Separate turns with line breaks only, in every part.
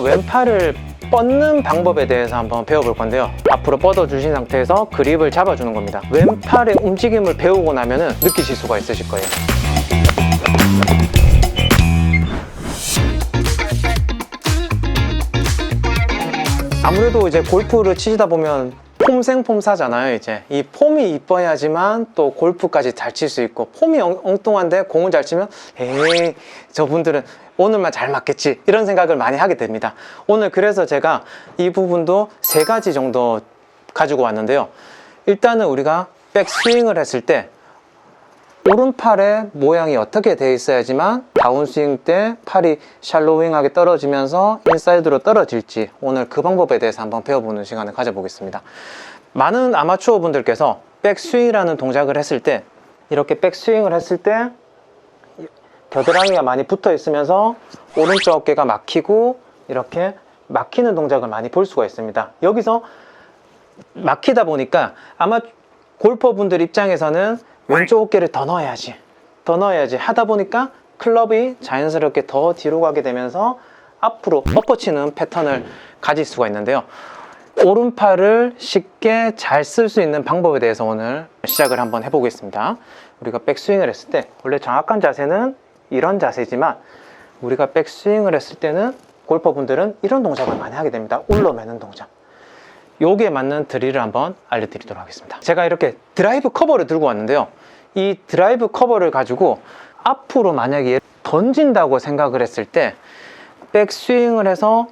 왼팔을 뻗는 방법에 대해서 한번 배워볼 건데요. 앞으로 뻗어주신 상태에서 그립을 잡아주는 겁니다. 왼팔의 움직임을 배우고 나면 은 느끼실 수가 있으실 거예요. 아무래도 이제 골프를 치시다 보면 폼생폼사잖아요 이제. 이 폼이 이뻐야지만 또 골프까지 잘 칠 수 있고 폼이 엉, 엉뚱한데 공을 잘 치면 에이 저분들은 오늘만 잘 맞겠지 이런 생각을 많이 하게 됩니다. 오늘 그래서 제가 이 부분도 세 가지 정도 가지고 왔는데요. 일단은 우리가 백스윙을 했을 때 오른팔의 모양이 어떻게 돼 있어야지만 다운스윙 때 팔이 샬로윙하게 떨어지면서 인사이드로 떨어질지 오늘 그 방법에 대해서 한번 배워보는 시간을 가져보겠습니다. 많은 아마추어 분들께서 백스윙이라는 동작을 했을 때 이렇게 백스윙을 했을 때 겨드랑이가 많이 붙어 있으면서 오른쪽 어깨가 막히고 이렇게 막히는 동작을 많이 볼 수가 있습니다. 여기서 막히다 보니까 아마 골퍼분들 입장에서는 왼쪽 어깨를 더 넣어야지. 더 넣어야지. 하다 보니까 클럽이 자연스럽게 더 뒤로 가게 되면서 앞으로 엎어치는 패턴을 가질 수가 있는데요. 오른팔을 쉽게 잘 쓸 수 있는 방법에 대해서 오늘 시작을 한번 해보겠습니다. 우리가 백스윙을 했을 때 원래 정확한 자세는 이런 자세지만 우리가 백스윙을 했을 때는 골퍼분들은 이런 동작을 많이 하게 됩니다. 올려매는 동작. 요기에 맞는 드릴을 한번 알려드리도록 하겠습니다. 제가 이렇게 드라이브 커버를 들고 왔는데요 이 드라이브 커버를 가지고 앞으로 만약에 던진다고 생각을 했을 때 백스윙을 해서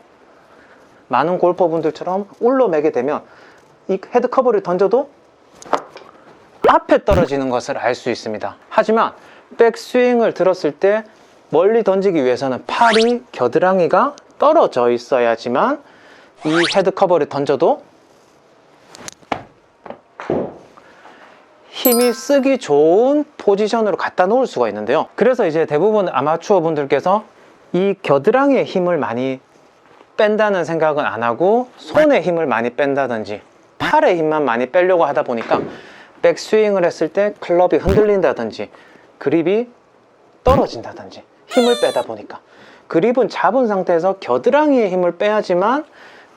많은 골퍼분들처럼 올려매게 되면 이 헤드 커버를 던져도 앞에 떨어지는 것을 알 수 있습니다. 하지만 백스윙을 들었을 때 멀리 던지기 위해서는 팔이 겨드랑이가 떨어져 있어야지만 이 헤드 커버를 던져도 힘이 쓰기 좋은 포지션으로 갖다 놓을 수가 있는데요. 그래서 이제 대부분 아마추어 분들께서 이 겨드랑이의 힘을 많이 뺀다는 생각은 안 하고 손의 힘을 많이 뺀다든지 팔의 힘만 많이 빼려고 하다 보니까 백스윙을 했을 때 클럽이 흔들린다든지 그립이 떨어진다든지 힘을 빼다 보니까 그립은 잡은 상태에서 겨드랑이의 힘을 빼야지만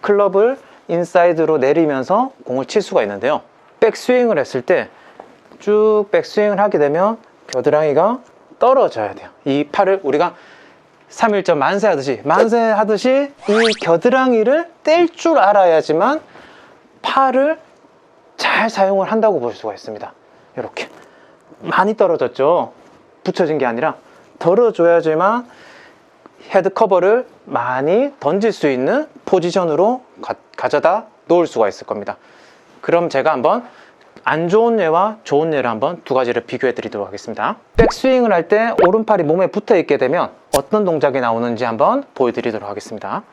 클럽을 인사이드로 내리면서 공을 칠 수가 있는데요. 백스윙을 했을 때 쭉 백스윙을 하게 되면 겨드랑이가 떨어져야 돼요. 이 팔을 우리가 3일전 만세 하듯이 만세 하듯이 이 겨드랑이를 뗄 줄 알아야지만 팔을 잘 사용을 한다고 볼 수가 있습니다. 이렇게 많이 떨어졌죠. 붙여진 게 아니라 덜어줘야지만 헤드 커버를 많이 던질 수 있는 포지션으로 가, 가져다 놓을 수가 있을 겁니다. 그럼 제가 한번 안 좋은 예와 좋은 예를 한번 두 가지를 비교해 드리도록 하겠습니다. 백스윙을 할 때 오른팔이 몸에 붙어 있게 되면 어떤 동작이 나오는지 한번 보여드리도록 하겠습니다.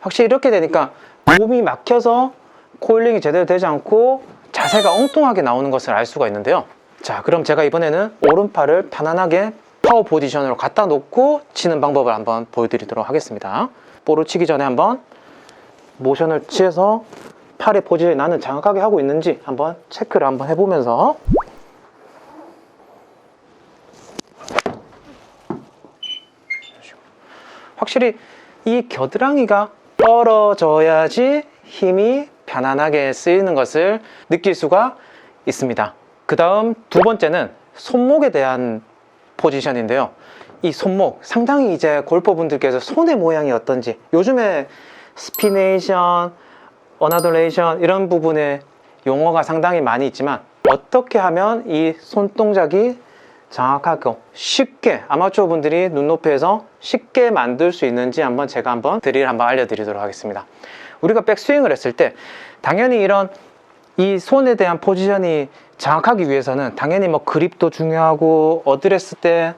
확실히 이렇게 되니까 몸이 막혀서 코일링이 제대로 되지 않고 자세가 엉뚱하게 나오는 것을 알 수가 있는데요. 자, 그럼 제가 이번에는 오른팔을 편안하게 파워 포지션으로 갖다 놓고 치는 방법을 한번 보여드리도록 하겠습니다. 볼을 치기 전에 한번 모션을 취해서 팔의 포지션이 나는 정확하게 하고 있는지 한번 체크를 한번 해보면서 확실히 이 겨드랑이가 떨어져야지 힘이 편안하게 쓰이는 것을 느낄 수가 있습니다. 그 다음 두 번째는 손목에 대한 포지션인데요. 이 손목 상당히 이제 골퍼분들께서 손의 모양이 어떤지 요즘에 스피네이션, 어나돌레이션 이런 부분에 용어가 상당히 많이 있지만 어떻게 하면 이 손동작이 정확하고 쉽게 아마추어 분들이 눈높이에서 쉽게 만들 수 있는지 한번 제가 한번 드릴 한번 알려드리도록 하겠습니다. 우리가 백스윙을 했을 때 당연히 이런 이 손에 대한 포지션이 정확하기 위해서는 당연히 뭐 그립도 중요하고 어드레스 때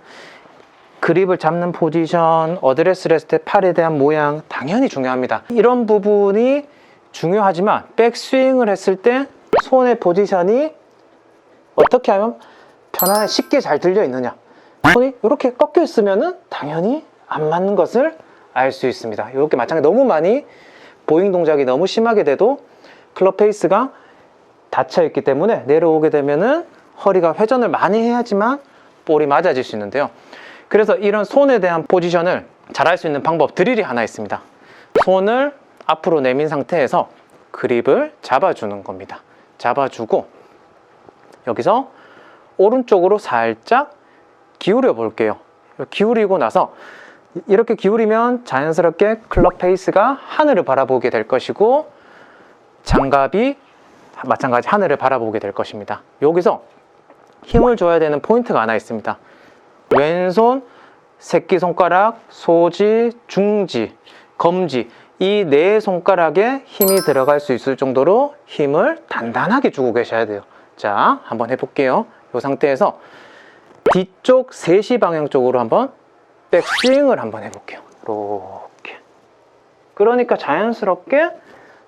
그립을 잡는 포지션, 어드레스를 했을 때 팔에 대한 모양 당연히 중요합니다. 이런 부분이 중요하지만 백스윙을 했을 때 손의 포지션이 어떻게 하면 편안하게 쉽게 잘 들려 있느냐 손이 이렇게 꺾여 있으면은 당연히 안 맞는 것을 알 수 있습니다. 이렇게 마찬가지 너무 많이 보잉 동작이 너무 심하게 돼도 클럽 페이스가 닫혀 있기 때문에 내려오게 되면은 허리가 회전을 많이 해야지만 볼이 맞아질 수 있는데요. 그래서 이런 손에 대한 포지션을 잘 할 수 있는 방법 드릴이 하나 있습니다. 손을 앞으로 내민 상태에서 그립을 잡아주는 겁니다. 잡아주고 여기서 오른쪽으로 살짝 기울여 볼게요. 기울이고 나서 이렇게 기울이면 자연스럽게 클럽 페이스가 하늘을 바라보게 될 것이고 장갑이 마찬가지 하늘을 바라보게 될 것입니다. 여기서 힘을 줘야 되는 포인트가 하나 있습니다. 왼손, 새끼손가락, 소지, 중지, 검지 이 네 손가락에 힘이 들어갈 수 있을 정도로 힘을 단단하게 주고 계셔야 돼요. 자, 한번 해볼게요. 이 상태에서 뒤쪽 3시 방향 쪽으로 한번 백스윙을 한번 해볼게요. 이렇게. 그러니까 자연스럽게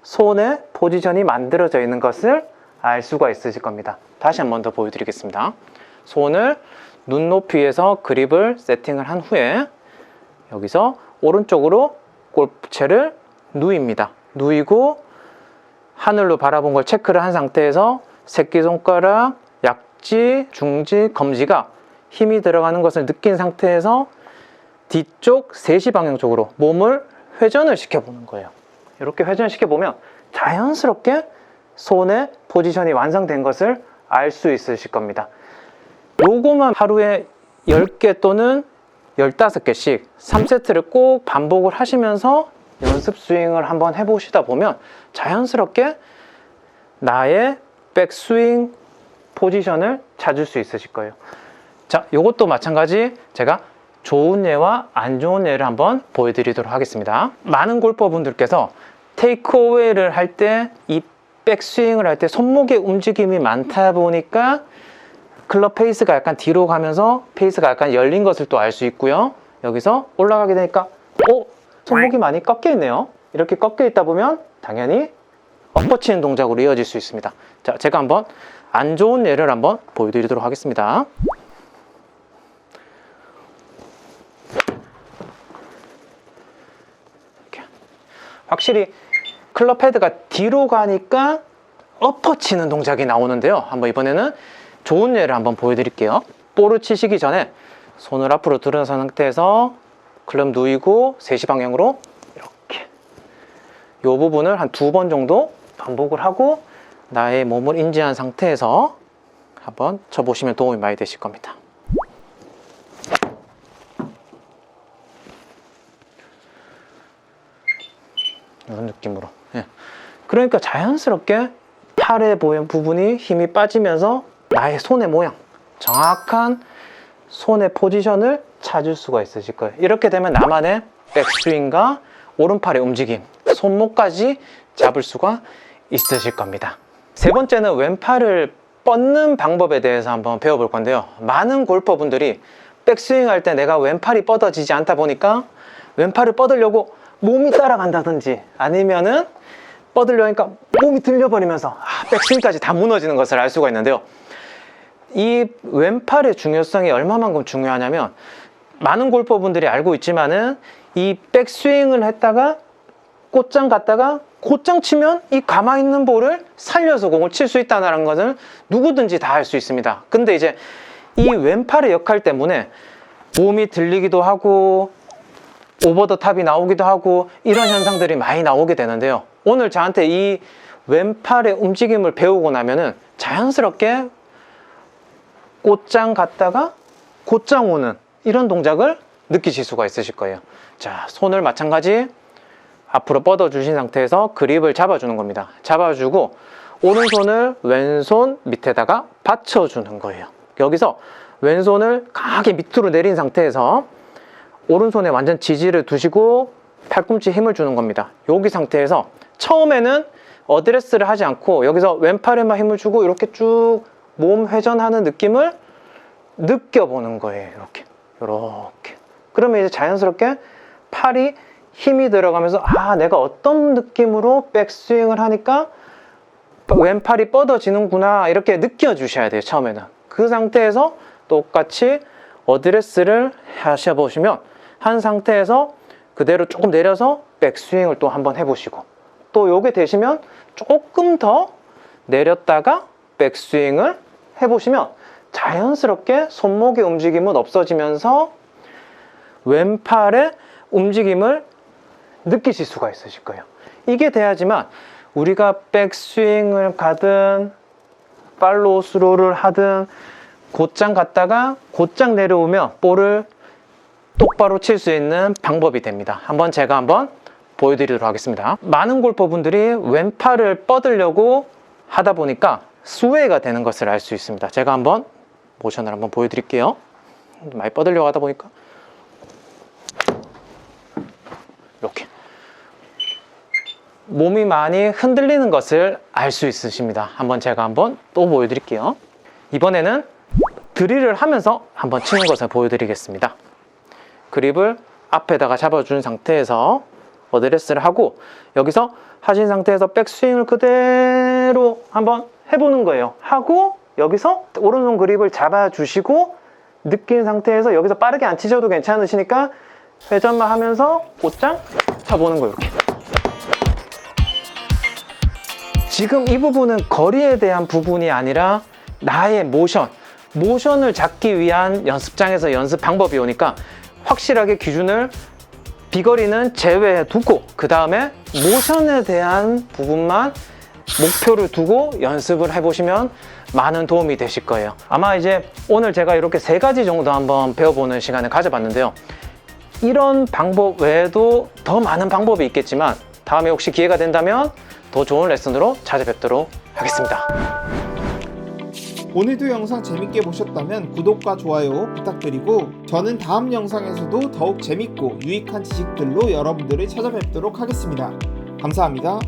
손의 포지션이 만들어져 있는 것을 알 수가 있으실 겁니다. 다시 한 번 더 보여드리겠습니다. 손을 눈높이에서 그립을 세팅을 한 후에 여기서 오른쪽으로 골프채를 누입니다. 누이고 하늘로 바라본 걸 체크를 한 상태에서 새끼손가락, 약지, 중지, 검지가 힘이 들어가는 것을 느낀 상태에서 뒤쪽 3시 방향 쪽으로 몸을 회전을 시켜보는 거예요. 이렇게 회전시켜 보면 자연스럽게 손의 포지션이 완성된 것을 알 수 있으실 겁니다. 요거만 하루에 10개 또는 15개씩 3세트를 꼭 반복을 하시면서 연습 스윙을 한번 해보시다 보면 자연스럽게 나의 백스윙 포지션을 찾을 수 있으실 거예요. 자, 요것도 마찬가지 제가 좋은 예와 안 좋은 예를 한번 보여드리도록 하겠습니다. 많은 골퍼분들께서 테이크어웨이를 할 때 이 백스윙을 할 때 손목의 움직임이 많다 보니까 클럽 페이스가 약간 뒤로 가면서 페이스가 약간 열린 것을 또 알 수 있고요. 여기서 올라가게 되니까 어? 손목이 많이 꺾여 있네요. 이렇게 꺾여 있다 보면 당연히 엎어치는 동작으로 이어질 수 있습니다. 자, 제가 한번 안 좋은 예를 한번 보여드리도록 하겠습니다. 이렇게. 확실히 클럽 헤드가 뒤로 가니까 엎어치는 동작이 나오는데요. 한번 이번에는 좋은 예를 한번 보여드릴게요. 볼을 치시기 전에 손을 앞으로 들은 상태에서 클럽 누이고 3시 방향으로 이렇게 이 부분을 한 두 번 정도 반복을 하고 나의 몸을 인지한 상태에서 한번 쳐보시면 도움이 많이 되실 겁니다. 이런 느낌으로. 예. 그러니까 자연스럽게 팔에 보이는 부분이 힘이 빠지면서 나의 손의 모양, 정확한 손의 포지션을 찾을 수가 있으실 거예요. 이렇게 되면 나만의 백스윙과 오른팔의 움직임, 손목까지 잡을 수가 있으실 겁니다. 세 번째는 왼팔을 뻗는 방법에 대해서 한번 배워볼 건데요. 많은 골퍼분들이 백스윙 할 때 내가 왼팔이 뻗어지지 않다 보니까 왼팔을 뻗으려고 몸이 따라간다든지 아니면은 뻗으려니까 몸이 들려버리면서 아, 백스윙까지 다 무너지는 것을 알 수가 있는데요. 이 왼팔의 중요성이 얼마만큼 중요하냐면 많은 골퍼분들이 알고 있지만은 이 백스윙을 했다가 꽃장 갔다가 곧장 치면 이 가만히 있는 볼을 살려서 공을 칠 수 있다는 것은 누구든지 다 알 수 있습니다. 근데 이제 이 왼팔의 역할 때문에 몸이 들리기도 하고 오버 더 탑이 나오기도 하고 이런 현상들이 많이 나오게 되는데요. 오늘 저한테 이 왼팔의 움직임을 배우고 나면은 자연스럽게 꽃장 갔다가 곧장 오는 이런 동작을 느끼실 수가 있으실 거예요. 자, 손을 마찬가지 앞으로 뻗어 주신 상태에서 그립을 잡아주는 겁니다. 잡아주고 오른손을 왼손 밑에다가 받쳐주는 거예요. 여기서 왼손을 강하게 밑으로 내린 상태에서 오른손에 완전 지지를 두시고 팔꿈치에 힘을 주는 겁니다. 여기 상태에서 처음에는 어드레스를 하지 않고 여기서 왼팔에만 힘을 주고 이렇게 쭉 몸 회전하는 느낌을 느껴보는 거예요. 이렇게. 이렇게. 그러면 이제 자연스럽게 팔이 힘이 들어가면서 아, 내가 어떤 느낌으로 백스윙을 하니까 왼팔이 뻗어지는구나. 이렇게 느껴주셔야 돼요. 처음에는. 그 상태에서 똑같이 어드레스를 하셔보시면 한 상태에서 그대로 조금 내려서 백스윙을 또 한번 해보시고 또 요게 되시면 조금 더 내렸다가 백스윙을 해보시면 자연스럽게 손목의 움직임은 없어지면서 왼팔의 움직임을 느끼실 수가 있으실 거예요. 이게 돼야지만 우리가 백스윙을 가든 팔로우 스로를 하든 곧장 갔다가 곧장 내려오면 볼을 똑바로 칠 수 있는 방법이 됩니다. 한번 제가 한번 보여드리도록 하겠습니다. 많은 골퍼분들이 왼팔을 뻗으려고 하다 보니까 수웨이가 되는 것을 알 수 있습니다. 제가 한번 모션을 한번 보여드릴게요. 많이 뻗으려고 하다 보니까 이렇게 몸이 많이 흔들리는 것을 알 수 있으십니다. 한번 제가 한번 또 보여드릴게요. 이번에는 드릴을 하면서 한번 치는 것을 보여드리겠습니다. 그립을 앞에다가 잡아준 상태에서 어드레스를 하고 여기서 하신 상태에서 백스윙을 그대로 한번 해보는 거예요. 하고 여기서 오른손 그립을 잡아주시고 느낀 상태에서 여기서 빠르게 안 치셔도 괜찮으시니까 회전만 하면서 곧장 쳐보는 거예요. 이렇게. 지금 이 부분은 거리에 대한 부분이 아니라 나의 모션, 모션을 잡기 위한 연습장에서 연습 방법이 오니까 확실하게 기준을 비거리는 제외해 두고 그 다음에 모션에 대한 부분만 목표를 두고 연습을 해보시면 많은 도움이 되실 거예요. 아마 이제 오늘 제가 이렇게 세 가지 정도 한번 배워보는 시간을 가져봤는데요. 이런 방법 외에도 더 많은 방법이 있겠지만 다음에 혹시 기회가 된다면 더 좋은 레슨으로 찾아뵙도록 하겠습니다.
오늘도 영상 재밌게 보셨다면 구독과 좋아요 부탁드리고 저는 다음 영상에서도 더욱 재밌고 유익한 지식들로 여러분들을 찾아뵙도록 하겠습니다. 감사합니다.